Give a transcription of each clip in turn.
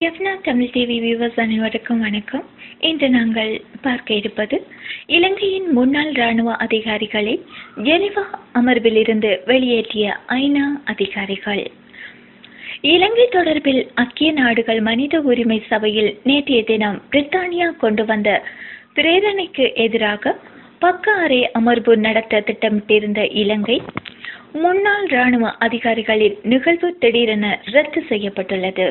எஃப்னா Tamil TV viewers அனைவருக்கும் வணக்கம். இன்று நாங்கள் பார்க்க இருப்பது இலங்கையின் முன்னாள் ராணுவ அதிகாரிகளை ஜெனிவா அமர்விலிருந்து வெளியேற்றிய ஐநா அதிகாரிகள். இலங்கை தொடர்பில் ஐக்கிய நாடுகள் மனித உரிமை சபையில் நேற்றைய தினம் பிரித்தானியா கொண்டு வந்த பிரேரணைக்கு எதிராக பக்க அறை அமர்வு நடத்த திட்டமிட்டிருந்த இலங்கை முன்னாள் ராணுவ அதிகாரிகளின் நிகழ்வு திடீரென ரத்து செய்யப்பட்டுள்ளது.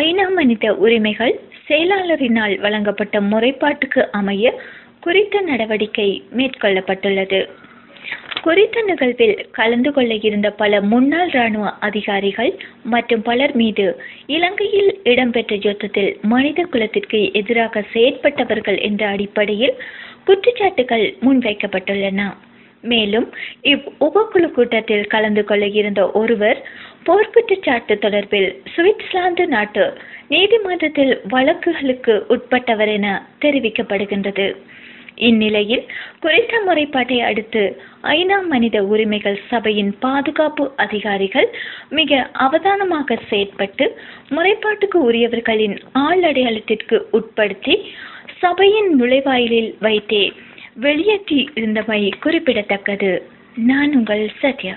ஐநா மனித உரிமைகள் செயலாளரினால் வழங்கப்பட்ட முறைப்பாட்டுக்கு அமைய குறித்த நடவடிக்கை மேற்கொள்ளப்பட்டுள்ளது. குறித்த நிகழ்வில் கலந்து கொள்ள இருந்த பல முன்னாள் ராணுவ அதிகாரிகள் மற்றும் பலர் மீது இலங்கையில் இடம்பெற்ற யுத்தத்தில் மனித குலத்திற்கு எதிராக செயற்பட்டவர்கள் என்ற அடிப்படையில் குற்றச்சாட்டுகள் முன்வைக்கப்பட்டுள்ளன. மேலும் இவ் உபக்குழு கூட்டத்தில் கலந்து கொள்ள இருந்த ஒருவர் போர்க்குற்றச்சாட்டு தொடர்பில் சுவிட்சர்லாந்து நாட்டு நீதிமன்றத்தில் வழக்குகளுக்கு உட்பட்டவர் என தெரிவிக்கப்படுகின்றது. இந்நிலையில் குறித்த முறைப்பாட்டை அடுத்து ஐநா மனித உரிமைகள் சபையின் பாதுகாப்பு அதிகாரிகள் மிக அவதானமாக செயற்பட்டு முறைப்பாட்டுக்கு உரியவர்களின் ஆள் அடையாளத்திற்கு உட்படுத்தி சபையின் நுழைவாயிலில் வைத்தே வெளியேற்றி இருந்தமை குறிப்பிடத்தக்கது. நான் உங்கள் சத்யா.